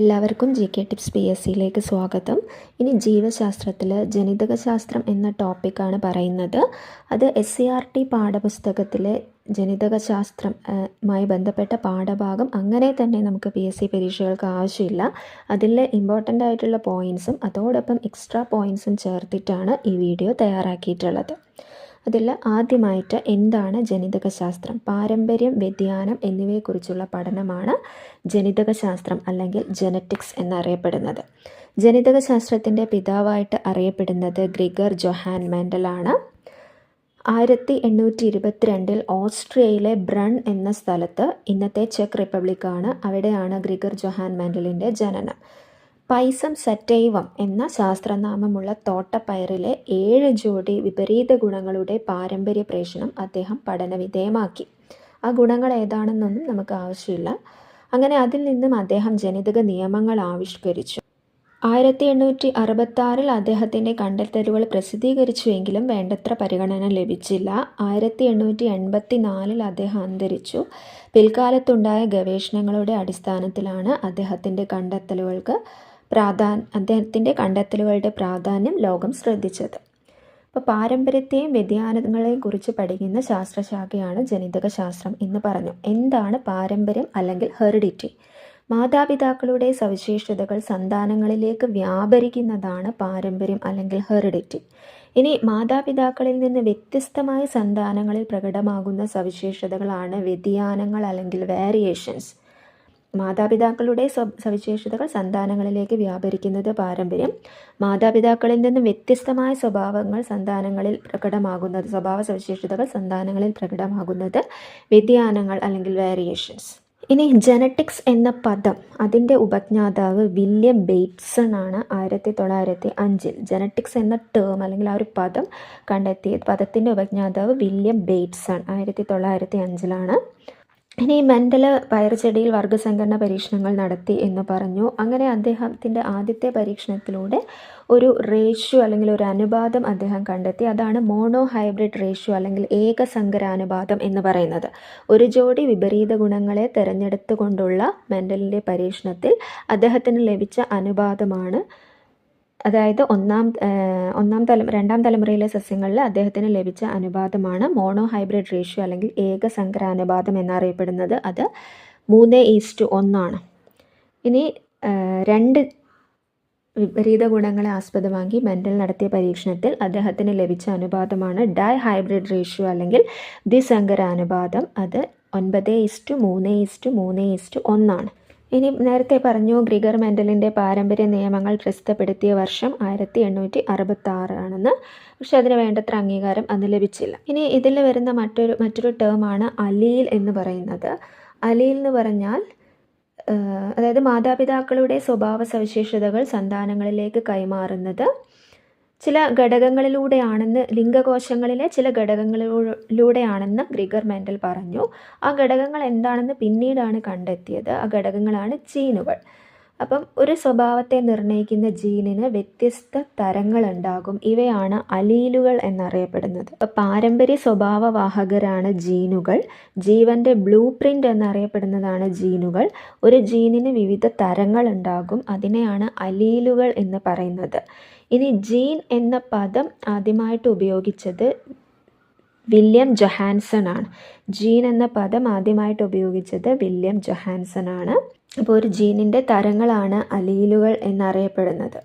എല്ലാവർക്കും G K tips P S സിയിലേക്ക് സ്വാഗതം. ഇനി ജീവശാസ്ത്രത്തിൽ ജനിതകശാസ്ത്രം എന്ന ടോപ്പിക്കാണ് പറയുന്നത്. അത് എസ് സി ആർ ടി പാഠപുസ്തകത്തിലെ ജനിതകശാസ്ത്രമായി ബന്ധപ്പെട്ട പാഠഭാഗം അങ്ങനെ തന്നെ നമുക്ക് പി എസ് സി പരീക്ഷകൾക്ക് ആവശ്യമില്ല. അതിലെ ഇമ്പോർട്ടന്റ് ആയിട്ടുള്ള പോയിൻസും അതോടൊപ്പം എക്സ്ട്രാ പോയിൻസും ചേർത്തിട്ടാണ് ഈ വീഡിയോ തയ്യാറാക്കിയിട്ടുള്ളത്. അതിൽ ആദ്യമായിട്ട് എന്താണ് ജനിതകശാസ്ത്രം? പാരമ്പര്യം വ്യതിയാനം എന്നിവയെക്കുറിച്ചുള്ള പഠനമാണ് ജനിതകശാസ്ത്രം അല്ലെങ്കിൽ ജനറ്റിക്സ് എന്നറിയപ്പെടുന്നത്. ജനിതകശാസ്ത്രത്തിന്റെ പിതാവായിട്ട് അറിയപ്പെടുന്നത് ഗ്രിഗർ ജൊഹാൻ മെൻഡലാണ് ആയിരത്തി എണ്ണൂറ്റി ഇരുപത്തിരണ്ടിൽ ഓസ്ട്രിയയിലെ ബ്രൺ എന്ന സ്ഥലത്ത് ഇന്നത്തെ ചെക്ക് റിപ്പബ്ലിക്കാണ് അവിടെയാണ് ഗ്രിഗർ ജൊഹാൻ മെൻഡലിന്റെ ജനനം. പൈസം സറ്റൈവം എന്ന ശാസ്ത്രനാമമുള്ള തോട്ടപ്പയറിലെ ഏഴ് ജോഡി വിപരീത ഗുണങ്ങളുടെ പാരമ്പര്യ പ്രേഷണം അദ്ദേഹം പഠനവിധേയമാക്കി. ആ ഗുണങ്ങൾ ഏതാണെന്നൊന്നും നമുക്ക് ആവശ്യമില്ല. അങ്ങനെ അതിൽ നിന്നും അദ്ദേഹം ജനിതക നിയമങ്ങൾ ആവിഷ്കരിച്ചു. ആയിരത്തി എണ്ണൂറ്റി അറുപത്തി അദ്ദേഹത്തിന്റെ കണ്ടെത്തലുകൾ പ്രസിദ്ധീകരിച്ചുവെങ്കിലും വേണ്ടത്ര പരിഗണന ലഭിച്ചില്ല. ആയിരത്തി എണ്ണൂറ്റി എൺപത്തി നാലിൽ അദ്ദേഹം അന്തരിച്ചു. പിൽക്കാലത്തുണ്ടായ ഗവേഷണങ്ങളുടെ അടിസ്ഥാനത്തിലാണ് അദ്ദേഹത്തിന്റെ കണ്ടെത്തലുകൾക്ക് പ്രാധാന്യം അദ്ദേഹത്തിന്റെ കണ്ടെത്തലുകളുടെ പ്രാധാന്യം ലോകം ശ്രദ്ധിച്ചത്. അപ്പോൾ പാരമ്പര്യത്തെയും വ്യതിയാനങ്ങളെയും കുറിച്ച് പഠിക്കുന്ന ശാസ്ത്രശാഖയാണ് ജനിതക ശാസ്ത്രം എന്ന് പറഞ്ഞു. എന്താണ് പാരമ്പര്യം അല്ലെങ്കിൽ ഹെറിഡിറ്റി? മാതാപിതാക്കളുടെ സവിശേഷതകൾ സന്താനങ്ങളിലേക്ക് വ്യാപരിക്കുന്നതാണ് പാരമ്പര്യം അല്ലെങ്കിൽ ഹെറിഡിറ്റി. ഇനി മാതാപിതാക്കളിൽ നിന്ന് വ്യത്യസ്തമായ സന്താനങ്ങളിൽ പ്രകടമാകുന്ന സവിശേഷതകളാണ് വ്യതിയാനങ്ങൾ അല്ലെങ്കിൽ വേരിയേഷൻസ് മാതാപിതാക്കളുടെ സവിശേഷതകൾ സന്താനങ്ങളിലേക്ക് വ്യാപരിക്കുന്നത് പാരമ്പര്യം. മാതാപിതാക്കളിൽ നിന്നും വ്യത്യസ്തമായ സ്വഭാവങ്ങൾ സന്താനങ്ങളിൽ പ്രകടമാകുന്നത് സ്വഭാവ സവിശേഷതകൾ സന്താനങ്ങളിൽ പ്രകടമാകുന്നത് വ്യതിയാനങ്ങൾ അല്ലെങ്കിൽ വേരിയേഷൻസ് ഇനി ജനറ്റിക്സ് എന്ന പദം അതിന്റെ ഉപജ്ഞാതാവ് വില്യം ബേറ്റ്സൺ ആണ് ആയിരത്തി തൊള്ളായിരത്തി അഞ്ചിൽ. ജനറ്റിക്സ് എന്ന ടേം അല്ലെങ്കിൽ ആ ഒരു പദം കണ്ടെത്തിയത് പദത്തിന്റെ ഉപജ്ഞാതാവ് വില്യം ബെയ്റ്റ്സൺ ആയിരത്തി തൊള്ളായിരത്തി അഞ്ചിലാണ്. ഇനി മെന്റൽ പയർചെടിയിൽ വർഗസംഘടന പരീക്ഷണങ്ങൾ നടത്തി എന്ന് പറഞ്ഞു. അങ്ങനെ അദ്ദേഹത്തിന്റെ ആദ്യത്തെ പരീക്ഷണത്തിലൂടെ ഒരു റേഷ്യോ അല്ലെങ്കിൽ ഒരു അനുപാതം അദ്ദേഹം കണ്ടെത്തി. അതാണ് മോണോ ഹൈബ്രിഡ് റേഷ്യോ അല്ലെങ്കിൽ ഏകസങ്കരാനുപാതം എന്ന് പറയുന്നത്. ഒരു ജോഡി വിപരീത ഗുണങ്ങളെ തിരഞ്ഞെടുത്തുകൊണ്ടുള്ള മെന്റലിന്റെ പരീക്ഷണത്തിൽ അദ്ദേഹത്തിന് ലഭിച്ച അനുപാതമാണ് അതായത് ഒന്നാം ഒന്നാം തലം രണ്ടാം തലമുറയിലെ സസ്യങ്ങളിൽ അദ്ദേഹത്തിന് ലഭിച്ച അനുപാതമാണ് മോണോ ഹൈബ്രിഡ് റേഷ്യോ അല്ലെങ്കിൽ ഏകസങ്കര അനുപാതം എന്നറിയപ്പെടുന്നത്. അത് മൂന്ന് ഈസ്റ്റ് ഒന്നാണ്. ഇനി രണ്ട് വിപരീത ഗുണങ്ങളെ ആസ്പദമാക്കി മെന്റൽ നടത്തിയ പരീക്ഷണത്തിൽ അദ്ദേഹത്തിന് ലഭിച്ച അനുപാതമാണ് ഡൈ ഹൈബ്രിഡ് റേഷ്യോ അല്ലെങ്കിൽ ദ്വിസങ്കര അനുപാതം അത് ഒൻപത് ഇസ്റ്റു മൂന്ന് ഇസ്റ്റു മൂന്ന് ഇസ്റ്റു ഒന്നാണ്. ഇനി നേരത്തെ പറഞ്ഞു ഗ്രിഗർ മെന്റലിന്റെ പാരമ്പര്യ നിയമങ്ങൾ പ്രസിദ്ധപ്പെടുത്തിയ വർഷം ആയിരത്തി എണ്ണൂറ്റി അറുപത്തി ആറാണെന്ന് പക്ഷെ അതിന് വേണ്ടത്ര അംഗീകാരം അന്ന് ലഭിച്ചില്ല. ഇനി ഇതിൽ വരുന്ന മറ്റൊരു മറ്റൊരു ടേമാണ് അലീൽ എന്ന് പറയുന്നത്. അലീൽ എന്ന് പറഞ്ഞാൽ അതായത് മാതാപിതാക്കളുടെ സ്വഭാവ സവിശേഷതകൾ സന്താനങ്ങളിലേക്ക് കൈമാറുന്നത് ചില ഘടകങ്ങളിലൂടെയാണെന്ന് ലിംഗകോശങ്ങളിലെ ചില ഘടകങ്ങളിലൂടെയാണെന്ന് ഗ്രിഗർ മെൻഡൽ പറഞ്ഞു. ആ ഘടകങ്ങൾ എന്താണെന്ന് പിന്നീടാണ് കണ്ടെത്തിയത്. ആ ഘടകങ്ങളാണ് ജീനുകൾ. അപ്പം ഒരു സ്വഭാവത്തെ നിർണയിക്കുന്ന ജീനിന് വ്യത്യസ്ത തരങ്ങളുണ്ടാകും. ഇവയാണ് അലീലുകൾ എന്നറിയപ്പെടുന്നത്. അപ്പം പാരമ്പര്യ സ്വഭാവവാഹകരാണ് ജീനുകൾ. ജീവന്റെ ബ്ലൂ പ്രിന്റ് എന്നറിയപ്പെടുന്നതാണ് ജീനുകൾ. ഒരു ജീനിന് വിവിധ തരങ്ങളുണ്ടാകും. അതിനെയാണ് അലീലുകൾ എന്ന് പറയുന്നത്. ഇനി ജീൻ എന്ന പദം ആദ്യമായിട്ട് ഉപയോഗിച്ചത് വില്യം ജൊഹാൻസൺ ആണ് ജീൻ എന്ന പദം ആദ്യമായിട്ട് ഉപയോഗിച്ചത് വില്യം ജൊഹാൻസൺ ആണ് അപ്പോൾ ഒരു ജീനിന്റെ തരങ്ങളാണ് അലീലുകൾ എന്നറിയപ്പെടുന്നത്.